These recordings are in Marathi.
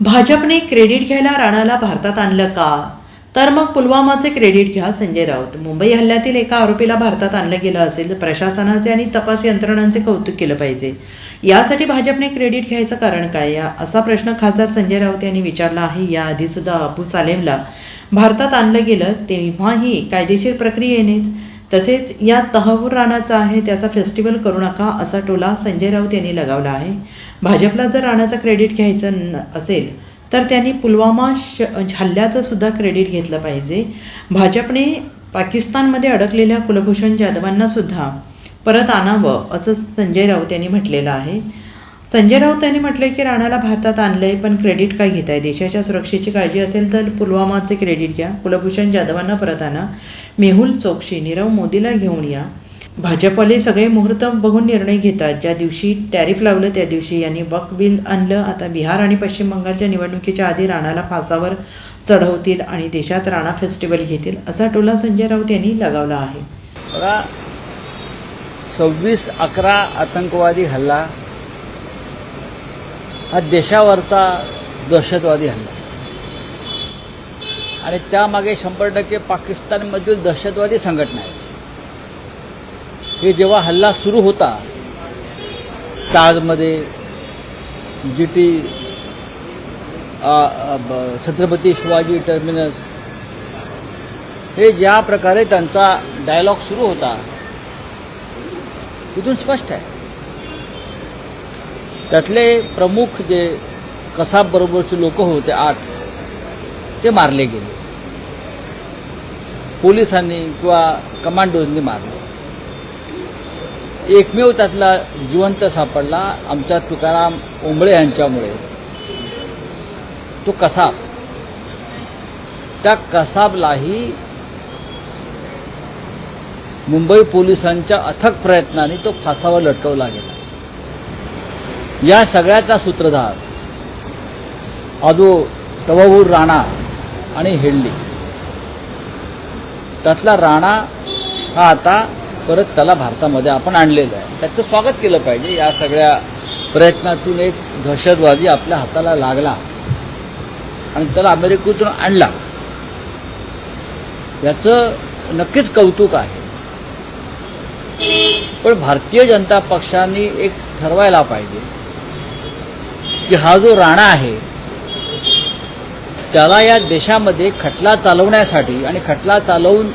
भाजपने क्रेडिट घ्यायला राणाला भारतात आणलं का? तर मग पुलवामाचे क्रेडिट घ्या संजय राऊत. मुंबई हल्ल्यातील एका आरोपीला भारतात आणलं गेलं असेल तर प्रशासनाचे आणि तपास यंत्रणांचे कौतुक केलं पाहिजे. यासाठी भाजपने क्रेडिट घ्यायचं कारण काय? या असा प्रश्न खासदार संजय राऊत यांनी विचारला आहे. याआधीसुद्धा अबू सालेमला भारतात आणलं गेलं तेव्हाही कायदेशीर प्रक्रियेनेच तसेच या तहवूर राणाचा आहे त्याचा फेस्टिवल करू नका असा टोला संजय राऊत यांनी लगावला आहे. भाजपला जर राणाचं क्रेडिट घ्यायचं न- असेल तर त्यांनी पुलवामा श हल्ल्याचं सुद्धा क्रेडिट घेतलं पाहिजे. भाजपने पाकिस्तानमध्ये अडकलेल्या कुलभूषण जाधवांना सुद्धा परत आणावं असं संजय राऊत यांनी म्हटलेलं आहे. संजय राऊत यांनी म्हटलं की राणाला भारतात आणलंय पण क्रेडिट काय घेत आहे देशाच्या सुरक्षेची काळजी असेल तर पुलवामाचे क्रेडिट घ्या. कुलभूषण जाधवांना परत आणा. मेहुल चोक्शी नीरव मोदीला घेऊन या. भाजपवाले सगळे मुहूर्त बघून निर्णय घेतात. ज्या दिवशी टॅरिफ लावलं त्या दिवशी यांनी वक बिल आणलं. आता बिहार आणि पश्चिम बंगालच्या निवडणुकीच्या आधी राणाला फासावर चढवतील आणि देशात राणा फेस्टिवल घेतील असा टोला संजय राऊत यांनी लगावला आहे. सव्वीस अकरा आतंकवादी हल्ला हा देशावरचा दहशतवादी हल्ला. आणि त्यामागे शंभर टक्के पाकिस्तानमधील दहशतवादी संघटना आहे हे जेव्हा हल्ला सुरू होता ताजमध्ये G T Chhatrapati Shivaji terminus हे ज्या प्रकारे त्यांचा डायलॉग सुरू होता तिथून स्पष्ट आहे. त्यातले प्रमुख जे कसाबबरोबरचे लोक होते आठ ते मारले गेले. पोलिसांनी किंवा कमांडोजनी मारले. एकमेव त्यातला जिवंत सापडला आमच्या तुकाराम ओंबळे यांच्यामुळे. तो कसाब. त्या कसाबलाही मुंबई पोलिसांच्या अथक प्रयत्नाने तो फासावर लटकवला गेला. या सगळ्याचा सूत्रधार आजो तवाहूर राणा आणि हेडली. त्यातला राणा हा आता परत त्याला भारतामध्ये आपण आणलेला आहे. त्याचं स्वागत केलं पाहिजे. या सगळ्या प्रयत्नातून एक दहशतवादी आपल्या हाताला लागला आणि त्याला अमेरिकेतून आणला. याचं नक्कीच कौतुक आहे. पण भारतीय जनता पक्षाने एक ठरवायला पाहिजे. की हा जो राणा आहे त्याला या देशामध्ये खटला चालवण्यासाठी आणि खटला चालवून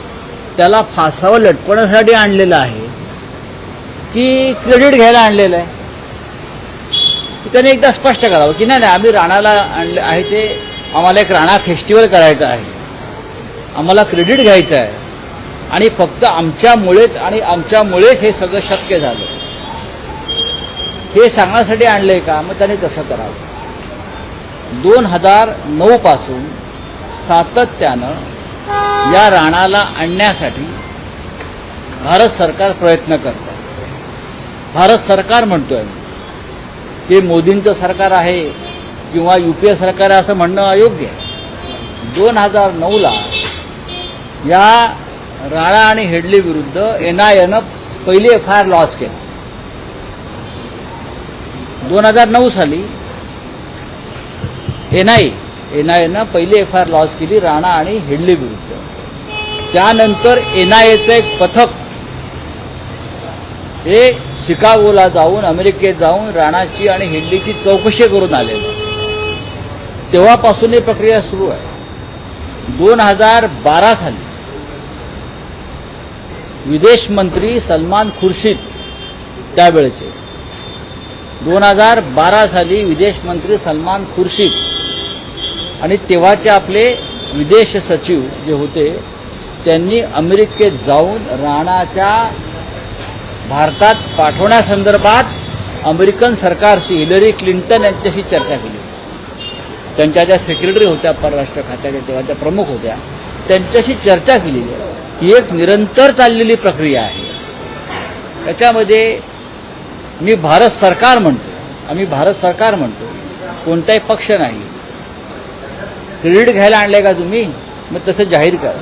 त्याला फासावं लटकवण्यासाठी आणलेलं आहे की क्रेडिट घ्यायला आणलेलं आहे? त्याने एकदा स्पष्ट करावं की नाही नाही आम्ही राणाला आणले आहे ते आम्हाला एक राणा फेस्टिवल करायचं आहे. आम्हाला क्रेडिट घ्यायचं आहे. आणि फक्त आमच्यामुळेच आणि आमच्यामुळेच हे सगळं शक्य झालं. हे सांगण्यासाठी आणलंय का? मग त्याने तसं करावं. दोन हजार नऊ पासून सातत्यानं या राणाला आणण्यासाठी भारत सरकार प्रयत्न करत भारत सरकार म्हणतोय ते मोदींचं सरकार आहे किंवा यू पी ए सरकार आहे असं म्हणणं अयोग्य आहे. दोन हजार नऊला या राणा आणि हेडली विरुद्ध एन आय एनं पहिली एफ आय आर लॉन्च केली. दोन हजार नऊ साली एन आय एन आय एनं पहिली एफ आय आर लॉन्च केली राणा आणि हिडली विरुद्ध. त्यानंतर एन आय एचं एक पथक हे शिकागोला जाऊन अमेरिकेत जाऊन राणाची आणि हेडलीची चौकशी करून आलेलं. तेव्हापासून ही प्रक्रिया सुरू आहे. दोन हजार बारा साली विदेश मंत्री सलमान खुर्शीद त्यावेळेचे. दोन हजार बारा साली विदेश मंत्री सलमान खुर्शीद आणि तेव्हाचे आपले विदेश सचिव जे होते त्यांनी अमेरिकेत जाऊन राणाच्या भारतात पाठवण्यासंदर्भात अमेरिकन सरकारशी हिलरी क्लिंटन यांच्याशी चर्चा केली. त्यांच्या ज्या सेक्रेटरी होत्या परराष्ट्र खात्याच्या तेव्हा त्या प्रमुख होत्या त्यांच्याशी चर्चा केली. ही एक निरंतर चाललेली प्रक्रिया आहे. त्याच्यामध्ये मी भारत सरकार म्हणतो आम्ही भारत सरकार म्हणतो कोणताही पक्ष नाही. क्रेडिट घ्यायला आणले का तुम्ही? मग तसं जाहीर करा.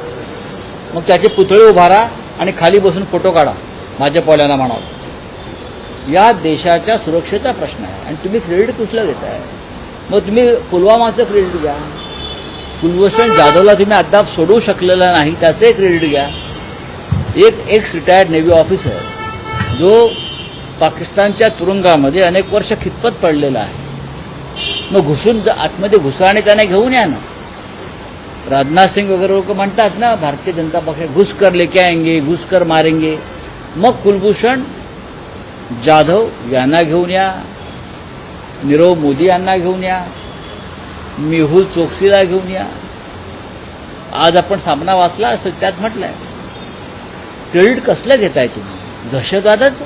मग त्याचे पुतळे उभारा आणि खाली बसून फोटो काढा भाजपवाल्यांना म्हणावं. या देशाच्या सुरक्षेचा प्रश्न आहे आणि तुम्ही क्रेडिट कुठलं देताय? मग तुम्ही पुलवामाचं क्रेडिट घ्या. कुलभूषण जाधवला तुम्ही अद्याप सोडवू शकलेला नाही त्याचे क्रेडिट घ्या. एक एक्स रिटायर्ड नेव्ही ऑफिसर जो पाकिस्तानच्या तुरुंगामध्ये अनेक वर्ष खितपत पडलेला आहे. मग घुसून आतमध्ये घुसा आणि त्याने घेऊन या ना. राजनाथ सिंग वगैरे लोक म्हणतात ना भारतीय जनता पक्ष घुस कर लेके आएंगे घुस कर मारेंगे. मग कुलभूषण जाधव यांना घेऊन या नीरव मोदी यांना घेऊन या मेहुल चोक्सीला घेऊन या. आज आपण सामना वाचला असेल त्यात म्हटलंय. क्रेडिट कसलं घेताय तुम्ही? दहशतवादाचं?